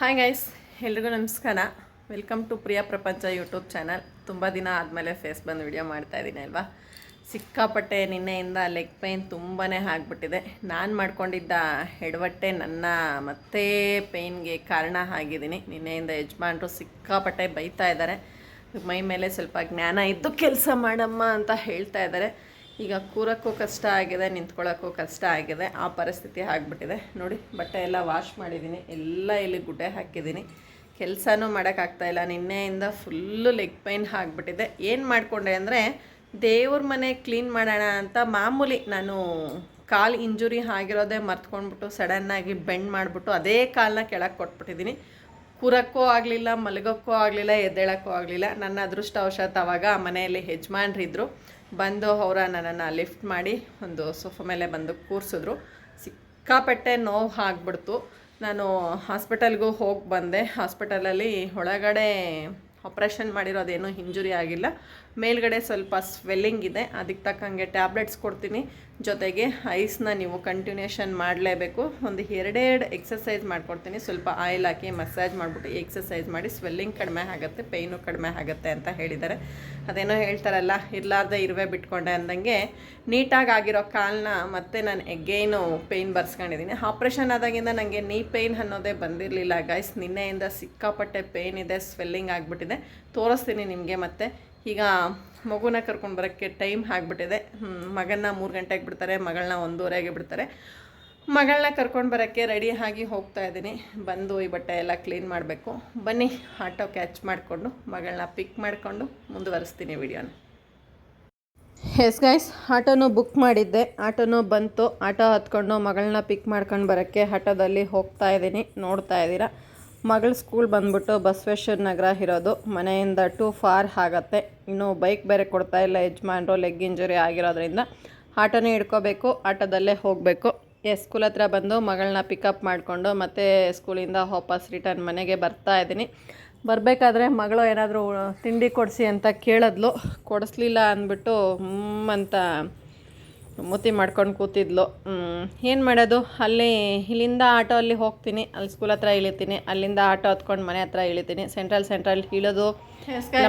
Hi guys ಎಲ್ರಿಗೂ ನಮಸ್ಕಾರ. Welcome to Priya ಪ್ರಪಂಚ ಯೂಟ್ಯೂಬ್ ಚಾನಲ್ ತುಂಬ ದಿನ ಆದಮೇಲೆ ಫೇಸ್ ಬಂದು ವಿಡಿಯೋ ಮಾಡ್ತಾ ಇದ್ದೀನಿ ಅಲ್ವಾ? ಸಿಕ್ಕಾಪಟ್ಟೆ ನಿನ್ನೆಯಿಂದ ಲೆಗ್ ಪೇಯ್ನ್ ತುಂಬಾ ಆಗಿಬಿಟ್ಟಿದೆ. ನಾನು ಮಾಡ್ಕೊಂಡಿದ್ದ ಹೆಡವಟ್ಟೆ ನನ್ನ ಮತ್ತೆ ಪೇಯ್ನ್ಗೆ ಕಾರಣ ಆಗಿದ್ದೀನಿ. ನಿನ್ನೆಯಿಂದ ಯಜಮಾನ್ರು ಸಿಕ್ಕಾಪಟ್ಟೆ ಬೈತಾ ಇದ್ದಾರೆ ಮೈ ಮೇಲೆ ಸ್ವಲ್ಪ ಜ್ಞಾನ ಇದ್ದು ಕೆಲಸ ಮಾಡಮ್ಮ ಅಂತ ಹೇಳ್ತಾ ಇದ್ದಾರೆ ಈಗ ಕೂರಕ್ಕೂ ಕಷ್ಟ ಆಗಿದೆ ನಿಂತ್ಕೊಳ್ಳೋಕ್ಕೂ ಕಷ್ಟ ಆಗಿದೆ, ಆ ಪರಿಸ್ಥಿತಿ ಆಗಿಬಿಟ್ಟಿದೆ. ನೋಡಿ, ಬಟ್ಟೆ ಎಲ್ಲ ವಾಶ್ ಮಾಡಿದ್ದೀನಿ, ಎಲ್ಲ ಇಲ್ಲಿ ಗುಡ್ಡೆ ಹಾಕಿದ್ದೀನಿ. ಕೆಲಸನೂ ಮಾಡೋಕ್ಕಾಗ್ತಾಯಿಲ್ಲ ನಿನ್ನೆಯಿಂದ ಫುಲ್ಲು ಲೆಗ್ ಪೈನ್ ಆಗಿಬಿಟ್ಟಿದೆ. ಏನು ಮಾಡಿಕೊಂಡೆ ಅಂದರೆ, ದೇವ್ರ ಮನೆ ಕ್ಲೀನ್ ಮಾಡೋಣ ಅಂತ ಮಾಮೂಲಿ ನಾನು ಕಾಲು ಇಂಜುರಿ ಆಗಿರೋದೇ ಮರ್ತ್ಕೊಂಡ್ಬಿಟ್ಟು ಸಡನ್ನಾಗಿ ಬೆಂಡ್ ಮಾಡಿಬಿಟ್ಟು ಅದೇ ಕಾಲನ್ನ ಕೆಳಗೆ ಕೊಟ್ಬಿಟ್ಟಿದ್ದೀನಿ. ಕೂರಕ್ಕೂ ಆಗಲಿಲ್ಲ, ಮಲಗೋಕ್ಕೂ ಆಗಲಿಲ್ಲ, ಎದ್ದೇಳಕ್ಕೂ ಆಗಲಿಲ್ಲ. ನನ್ನ ಅದೃಷ್ಟವಶಾತ್ ಅವಾಗ ಮನೆಯಲ್ಲಿ ಯಜಮಾನ್ರಿದ್ರು ಬಂದು ಅವರ ನನ್ನನ್ನು ಲಿಫ್ಟ್ ಮಾಡಿ ಒಂದು ಸೋಫಾ ಮೇಲೆ ಬಂದು ಕೂರಿಸಿದ್ರು. ಸಿಕ್ಕಾಪಟ್ಟೆ ನೋವು ಆಗ್ಬಿಡ್ತು. ನಾನು ಹಾಸ್ಪಿಟಲ್ಗೂ ಹೋಗಿ ಬಂದೆ. ಹಾಸ್ಪಿಟಲಲ್ಲಿ ಒಳಗಡೆ ಆಪ್ರೇಷನ್ ಮಾಡಿರೋದೇನೂ ಇಂಜುರಿ ಆಗಿಲ್ಲ. ಮೇಲ್ಗಡೆ ಸ್ವಲ್ಪ ಸ್ವೆಲ್ಲಿಂಗ್ ಇದೆ. ಅದಕ್ಕೆ ತಕ್ಕಂಗೆ ಟ್ಯಾಬ್ಲೆಟ್ಸ್ ಕೊಡ್ತೀನಿ. ಜೊತೆಗೆ ಐಸ್ನ ನೀವು ಕಂಟಿನ್ಯೂಷನ್ ಮಾಡಲೇಬೇಕು. ಒಂದು ಎರಡೆರಡು ಎಕ್ಸಸೈಸ್ ಮಾಡ್ಕೊಡ್ತೀನಿ. ಸ್ವಲ್ಪ ಆಯಿಲ್ ಹಾಕಿ ಮಸಾಜ್ ಮಾಡಿಬಿಟ್ಟು ಎಕ್ಸಸೈಸ್ ಮಾಡಿ ಸ್ವೆಲ್ಲಿಂಗ್ ಕಡಿಮೆ ಆಗುತ್ತೆ ಪೇಯ್ನು ಕಡಿಮೆ ಆಗುತ್ತೆ ಅಂತ ಹೇಳಿದ್ದಾರೆ. ಅದೇನೋ ಹೇಳ್ತಾರಲ್ಲ, ಇರಲಾರ್ದೆ ಇರುವೆ ಬಿಟ್ಕೊಂಡೆ ಅಂದಂಗೆ ನೀಟಾಗಿ ಆಗಿರೋ ಕಾಲನ್ನ ಮತ್ತೆ ನಾನು ಎಗೇನು ಪೇಯ್ನ್ ಬರ್ಸ್ಕೊಂಡಿದ್ದೀನಿ ಆಪ್ರೇಷನ್ ಆದಾಗಿಂದ ನನಗೆ ನೀ ಪೇಯ್ನ್ ಅನ್ನೋದೇ ಬಂದಿರಲಿಲ್ಲ ಗೈಸ್ ನಿನ್ನೆಯಿಂದ ಸಿಕ್ಕಾಪಟ್ಟೆ ಪೇಯ್ನ್ ಇದೆ ಸ್ವೆಲ್ಲಿಂಗ್ ಆಗಿಬಿಟ್ಟಿದೆ. ತೋರಿಸ್ತೀನಿ ನಿಮಗೆ ಮತ್ತೆ. ಈಗ ಮಗುನ ಕರ್ಕೊಂಡು ಬರೋಕ್ಕೆ ಟೈಮ್ ಆಗಿಬಿಟ್ಟಿದೆ. ಮಗನ್ನ ಮೂರು ಗಂಟೆಗೆ ಬಿಡ್ತಾರೆ ಮಗಳನ್ನ ಒಂದೂವರೆಗೆ ಬಿಡ್ತಾರೆ. ಮಗಳನ್ನ ಕರ್ಕೊಂಡು ಬರೋಕ್ಕೆ ಆಗಿ ಹೋಗ್ತಾ ಇದ್ದೀನಿ. ಬಂದು ಈ ಬಟ್ಟೆ ಎಲ್ಲ ಕ್ಲೀನ್ ಮಾಡಬೇಕು. ಬನ್ನಿ, ಆಟೋ ಕ್ಯಾಚ್ ಮಾಡಿಕೊಂಡು ಮಗಳನ್ನ ಪಿಕ್ ಮಾಡಿಕೊಂಡು ಮುಂದುವರಿಸ್ತೀನಿ ವಿಡಿಯೋನ. ಎಸ್ ಗೈಸ್ ಆಟೋನು ಬುಕ್ ಮಾಡಿದ್ದೆ. ಆಟೋನು ಬಂತು. ಆಟೋ ಹತ್ಕೊಂಡು ಮಗಳನ್ನ ಪಿಕ್ ಮಾಡ್ಕೊಂಡು ಬರೋಕ್ಕೆ ಆಟೋದಲ್ಲಿ ಹೋಗ್ತಾ ಇದ್ದೀನಿ. ನೋಡ್ತಾ ಇದ್ದೀರಾ? ಮಗಳ ಸ್ಕೂಲ್ ಬಂದ್ಬಿಟ್ಟು ಬಸವೇಶ್ವರ ನಗರ ಇರೋದು. ಮನೆಯಿಂದ ಟೂ ಫಾರ್ ಆಗತ್ತೆ. ಇನ್ನು ಬೈಕ್ ಬೇರೆ ಕೊಡ್ತಾ ಇಲ್ಲ, ಯಜಮಾನ್ರು ಲೆಗ್ ಇಂಜುರಿ ಆಗಿರೋದ್ರಿಂದ. ಆಟೋನೇ ಹಿಡ್ಕೋಬೇಕು, ಆಟೋದಲ್ಲೇ ಹೋಗಬೇಕು. ಸ್ಕೂಲ್ ಹತ್ರ ಬಂದು ಮಗಳನ್ನ ಪಿಕಪ್ ಮಾಡಿಕೊಂಡು ಮತ್ತೆ ಸ್ಕೂಲಿಂದ ವಾಪಸ್ ರಿಟರ್ನ್ ಮನೆಗೆ ಬರ್ತಾ ಇದ್ದೀನಿ. ಬರಬೇಕಾದ್ರೆ ಮಗಳು ಏನಾದರೂ ತಿಂಡಿ ಕೊಡಿಸಿ ಅಂತ ಕೇಳಿದ್ಲು. ಕೊಡಿಸ್ಲಿಲ್ಲ ಅಂದ್ಬಿಟ್ಟು ಅಂತ ಮೂತಿ ಮಾಡ್ಕೊಂಡು ಕೂತಿದ್ಲು. ಏನು ಮಾಡೋದು? ಅಲ್ಲಿ ಇಲ್ಲಿಂದ ಆಟೋ ಅಲ್ಲಿ ಹೋಗ್ತೀನಿ. ಅಲ್ಲಿ ಸ್ಕೂಲ್ ಹತ್ರ ಇಳಿತೀನಿ. ಅಲ್ಲಿಂದ ಆಟೋ ಹತ್ಕೊಂಡು ಮನೆ ಹತ್ರ ಇಳಿತೀನಿ. ಸೆಂಟ್ರಲ್ ಸೆಂಟ್ರಲ್ ಇಳಿದು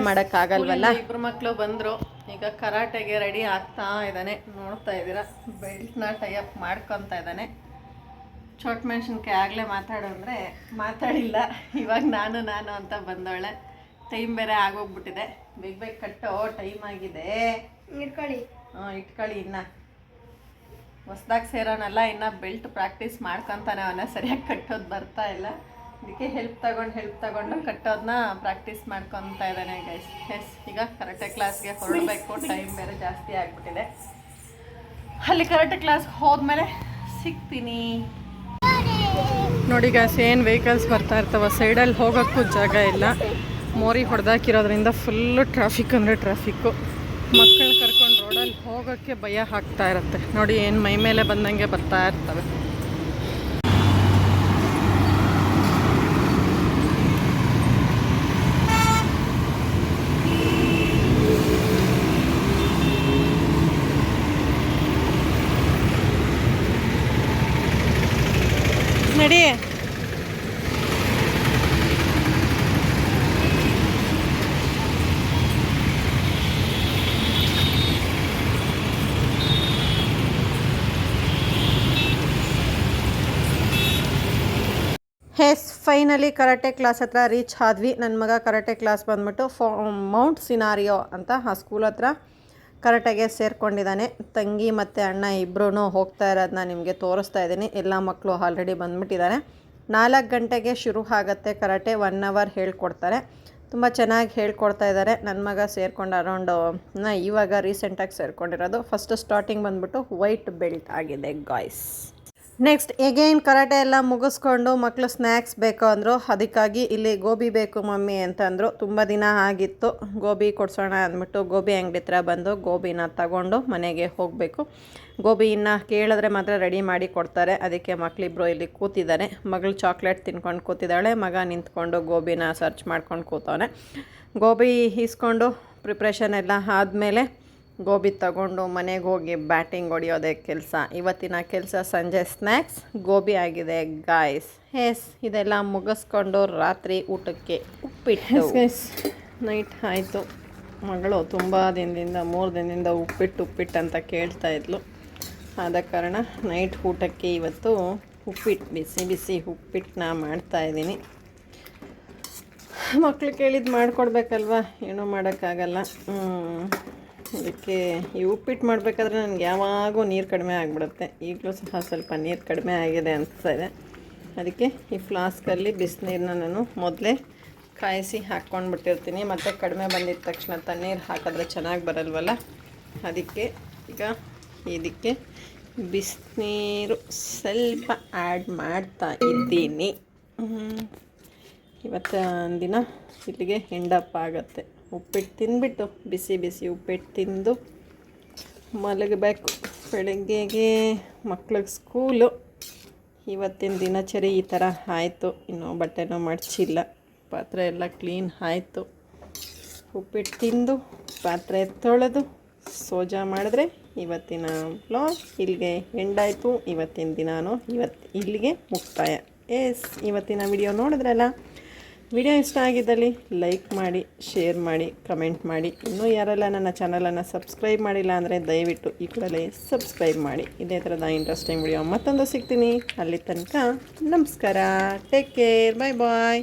ಮಾಡೋಕ್ಕಾಗಲ್ವಲ್ಲ ಇಬ್ಬರು ಮಕ್ಕಳು ಬಂದರು. ಈಗ ಕರಾಟೆಗೆ ರೆಡಿ ಆಗ್ತಾ ಇದ್ದಾನೆ. ನೋಡ್ತಾ ಇದ್ದೀರಾ? ಬೆಲ್ಟ್ನ ಟೈಅಪ್ ಮಾಡ್ಕೊತಾ ಇದ್ದಾನೆ. ಚೋಟ್ ಮೆಣಸಿನ್ಕಾಯಿ ಆಗಲೇ ಮಾತಾಡು ಅಂದರೆ ಮಾತಾಡಿಲ್ಲ. ಇವಾಗ ನಾನು ನಾನು ಅಂತ ಬಂದವಳೆ. ಟೈಮ್ ಬೇರೆ ಆಗೋಗ್ಬಿಟ್ಟಿದೆ. ಬೇಗ ಬೇಗ ಕಟ್ಟೋ ಟೈಮ್ ಆಗಿದೆ. ಇಟ್ಕೊಳ್ಳಿ. ಹಾಂ ಇಟ್ಕೊಳ್ಳಿ ಇನ್ನು. ಹೊಸ್ದಾಗಿ ಸೇರೋನಲ್ಲ, ಇನ್ನು ಬೆಲ್ಟ್ ಪ್ರಾಕ್ಟೀಸ್ ಮಾಡ್ಕೊತಾನೆ ಅವನ ಸರಿಯಾಗಿ ಕಟ್ಟೋದು ಬರ್ತಾ ಇಲ್ಲ. ಅದಕ್ಕೆ ಹೆಲ್ಪ್ ತಗೊಂಡು ಹೆಲ್ಪ್ ತಗೊಂಡು ಕಟ್ಟೋದನ್ನ ಪ್ರಾಕ್ಟೀಸ್ ಮಾಡ್ಕೊತಾ ಇದ್ದಾನೆ ಗೈಸ್ ಎಸ್ ಈಗ ಕರಾಟೆ ಕ್ಲಾಸ್ಗೆ ಹೊರಡಬೇಕು ಟೈಮ್ ಬೇರೆ ಜಾಸ್ತಿ ಆಗಿಬಿಟ್ಟಿದೆ. ಅಲ್ಲಿ ಕರಾಟೆ ಕ್ಲಾಸ್ ಹೋದ್ಮೇಲೆ ಸಿಗ್ತೀನಿ. ನೋಡಿ ಗಾಸ್ ಏನು ವೆಹಿಕಲ್ಸ್ ಬರ್ತಾ ಇರ್ತಾವ? ಸೈಡಲ್ಲಿ ಹೋಗೋಕ್ಕೂ ಜಾಗ ಇಲ್ಲ. ಮೋರಿ ಹೊಡೆದಾಕಿರೋದ್ರಿಂದ ಫುಲ್ಲು ಟ್ರಾಫಿಕ್ ಅಂದರೆ ಟ್ರಾಫಿಕ್ಕು ಮಕ್ಕಳು ಕರ್ಕೊಂಡು ರೋಡಲ್ಲಿ ಹೋಗೋಕ್ಕೆ ಭಯ ಆಗ್ತಾ ಇರುತ್ತೆ. ನೋಡಿ ಏನು ಮೈ ಮೇಲೆ ಬಂದಂಗೆ ಬರ್ತಾ ಇರ್ತವೆ. ನಡಿ. ಎಸ್ ಫೈನಲಿ ಕರಾಟೆ ಕ್ಲಾಸ್ ಹತ್ರ ರೀಚ್ ಆದ್ವಿ. ನನ್ನ ಮಗ ಕರಾಟೆ ಕ್ಲಾಸ್ ಬಂದ್ಬಿಟ್ಟು ಫೋ, ಮೌಂಟ್ ಸಿನಾರಿಯೋ ಅಂತ ಆ ಸ್ಕೂಲ್ ಹತ್ರ ಕರಾಟೆಗೆ ಸೇರ್ಕೊಂಡಿದ್ದಾನೆ. ತಂಗಿ ಮತ್ತು ಅಣ್ಣ ಇಬ್ಬರೂ ಹೋಗ್ತಾ ಇರೋದನ್ನ ನಿಮಗೆ ತೋರಿಸ್ತಾ ಇದ್ದೀನಿ. ಎಲ್ಲ ಮಕ್ಕಳು ಆಲ್ರೆಡಿ ಬಂದ್ಬಿಟ್ಟಿದ್ದಾರೆ. ನಾಲ್ಕು ಗಂಟೆಗೆ ಶುರು ಆಗುತ್ತೆ ಕರಾಟೆ. ಒನ್ ಅವರ್ ಹೇಳ್ಕೊಡ್ತಾರೆ. ತುಂಬ ಚೆನ್ನಾಗಿ ಹೇಳ್ಕೊಡ್ತಾ ಇದ್ದಾರೆ. ನನ್ನ ಮಗ ಸೇರ್ಕೊಂಡು ಅರೌಂಡು ಇವಾಗ ರೀಸೆಂಟಾಗಿ ಸೇರ್ಕೊಂಡಿರೋದು. ಫಸ್ಟ್ ಸ್ಟಾರ್ಟಿಂಗ್ ಬಂದ್ಬಿಟ್ಟು ವೈಟ್ ಬೆಲ್ಟ್ ಆಗಿದೆ ಗಾಯ್ಸ್ ನೆಕ್ಸ್ಟ್ ಎಗೈನ್ ಕರಾಟೆ ಎಲ್ಲ ಮುಗಿಸ್ಕೊಂಡು ಮಕ್ಕಳು ಸ್ನ್ಯಾಕ್ಸ್ ಬೇಕು ಅಂದರು, ಅದಕ್ಕಾಗಿ ಇಲ್ಲಿ ಗೋಬಿ ಬೇಕು ಮಮ್ಮಿ ಅಂತಂದರು. ತುಂಬ ದಿನ ಆಗಿತ್ತು. ಗೋಬಿ ಕೊಡ್ಸೋಣ ಅಂದ್ಬಿಟ್ಟು ಗೋಬಿ ಅಂಗಡಿ ಹತ್ರ ಬಂದು ಗೋಬಿನ ತಗೊಂಡು ಮನೆಗೆ ಹೋಗಬೇಕು. ಗೋಬಿ ಇನ್ನು ಕೇಳಿದ್ರೆ ಮಾತ್ರ ರೆಡಿ ಮಾಡಿ ಕೊಡ್ತಾರೆ. ಅದಕ್ಕೆ ಮಕ್ಕಳಿಬ್ಬರು ಇಲ್ಲಿ ಕೂತಿದ್ದಾರೆ. ಮಗಳು ಚಾಕ್ಲೇಟ್ ತಿನ್ಕೊಂಡು ಕೂತಿದ್ದಾಳೆ. ಮಗ ನಿಂತ್ಕೊಂಡು ಗೋಬಿನ ಸರ್ಚ್ ಮಾಡ್ಕೊಂಡು ಕೂತವನೆ. ಗೋಬಿ ಈಸ್ಕೊಂಡು ಪ್ರಿಪ್ರೇಷನ್ ಎಲ್ಲ ಆದಮೇಲೆ ಗೋಬಿ ತಗೊಂಡು ಮನೆಗೆ ಹೋಗಿ ಬ್ಯಾಟಿಂಗ್ ಹೊಡಿಯೋದೇ ಕೆಲಸ. ಇವತ್ತಿನ ಕೆಲಸ ಸಂಜೆ ಸ್ನ್ಯಾಕ್ಸ್ ಗೋಬಿ ಆಗಿದೆ ಗಾಯ್ಸ್ ಎಸ್ ಇದೆಲ್ಲ ಮುಗಿಸ್ಕೊಂಡು ರಾತ್ರಿ ಊಟಕ್ಕೆ ಉಪ್ಪಿಟ್ಟು. ಗೈಸ್ ನೈಟ್ ಆಯಿತು. ಮಗಳು ತುಂಬ ದಿನದಿಂದ ಮೂರು ದಿನದಿಂದ ಉಪ್ಪಿಟ್ಟು ಉಪ್ಪಿಟ್ಟು ಅಂತ ಕೇಳ್ತಾ ಇದ್ಲು. ಆದ ಕಾರಣ ನೈಟ್ ಊಟಕ್ಕೆ ಇವತ್ತು ಉಪ್ಪಿಟ್ಟು ಬಿಸಿ ಬಿಸಿ ಉಪ್ಪಿಟ್ಟನ್ನ ಮಾಡ್ತಾಯಿದ್ದೀನಿ ಮಕ್ಕಳು ಕೇಳಿದ್ದು ಮಾಡಿಕೊಡ್ಬೇಕಲ್ವ? ಏನೂ ಮಾಡೋಕ್ಕಾಗಲ್ಲ. ಅದಕ್ಕೆ ಈ ಉಪ್ಪಿಟ್ಟು ಮಾಡಬೇಕಾದ್ರೆ ನನಗೆ ಯಾವಾಗೂ ನೀರು ಕಡಿಮೆ ಆಗಿಬಿಡುತ್ತೆ. ಈಗಲೂ ಸಹ ಸ್ವಲ್ಪ ನೀರು ಕಡಿಮೆ ಆಗಿದೆ ಅನಿಸ್ತಾ ಅದಕ್ಕೆ ಈ ಫ್ಲಾಸ್ಕಲ್ಲಿ ಬಿಸಿನೀರನ್ನ ನಾನು ಮೊದಲೇ ಕಾಯಿಸಿ ಹಾಕ್ಕೊಂಡ್ಬಿಟ್ಟಿರ್ತೀನಿ. ಮತ್ತು ಕಡಿಮೆ ಬಂದಿದ ತಕ್ಷಣ ತಣ್ಣೀರು ಹಾಕಿದ್ರೆ ಚೆನ್ನಾಗಿ ಬರಲ್ವಲ್ಲ? ಅದಕ್ಕೆ ಈಗ ಇದಕ್ಕೆ ಬಿಸಿನೀರು ಸ್ವಲ್ಪ ಆ್ಯಡ್ ಮಾಡ್ತಾ ಇದ್ದೀನಿ. ಇವತ್ತು ದಿನ ಇಲ್ಲಿಗೆ ಎಂಡಪ್ಪ ಆಗತ್ತೆ. ಉಪ್ಪಿಟ್ಟು ತಿಂದ್ಬಿಟ್ಟು, ಬಿಸಿ ಬಿಸಿ ಉಪ್ಪಿಟ್ಟು ತಿಂದು ಮಲಗಬೇಕು. ಬೆಳಗ್ಗೆಗೆ ಮಕ್ಳಿಗೆ ಸ್ಕೂಲು. ಇವತ್ತಿನ ದಿನಚರಿ ಈ ಥರ ಆಯಿತು. ಇನ್ನೂ ಬಟ್ಟೆನೂ ಮಡಚಿಲ್ಲ. ಪಾತ್ರೆ ಎಲ್ಲ ಕ್ಲೀನ್ ಆಯಿತು. ಉಪ್ಪಿಟ್ಟು ತಿಂದು, ಪಾತ್ರೆ ತೊಳೆದು ಸೋಜಾ ಮಾಡಿದ್ರೆ ಇವತ್ತಿನ ವ್ಲಾಗ್ ಇಲ್ಲಿಗೆ ಎಂಡಾಯಿತು ಇವತ್ತಿನ ದಿನಾನು ಇವತ್ತು ಇಲ್ಲಿಗೆ ಮುಕ್ತಾಯ. ಎಸ್ ಇವತ್ತಿನ ವಿಡಿಯೋ ನೋಡಿದ್ರಲ್ಲ? ವಿಡಿಯೋ ಇಷ್ಟ ಆಗಿದ್ದಲ್ಲಿ ಲೈಕ್ ಮಾಡಿ, ಶೇರ್ ಮಾಡಿ, ಕಮೆಂಟ್ ಮಾಡಿ. ಇನ್ನೂ ಯಾರೆಲ್ಲ ನನ್ನ ಚಾನಲನ್ನು ಸಬ್ಸ್ಕ್ರೈಬ್ ಮಾಡಿಲ್ಲ ಅಂದರೆ ದಯವಿಟ್ಟು ಈ ಕೂಡಲೇ ಸಬ್ಸ್ಕ್ರೈಬ್ ಮಾಡಿ. ಇದೇ ಥರದ ಇಂಟ್ರೆಸ್ಟಿಂಗ್ ವಿಡಿಯೋ ಮತ್ತೊಂದು ಸಿಗ್ತೀನಿ. ಅಲ್ಲಿ ತನಕ ನಮಸ್ಕಾರ. ಟೇಕ್ ಕೇರ್ ಬಾಯ್ ಬಾಯ್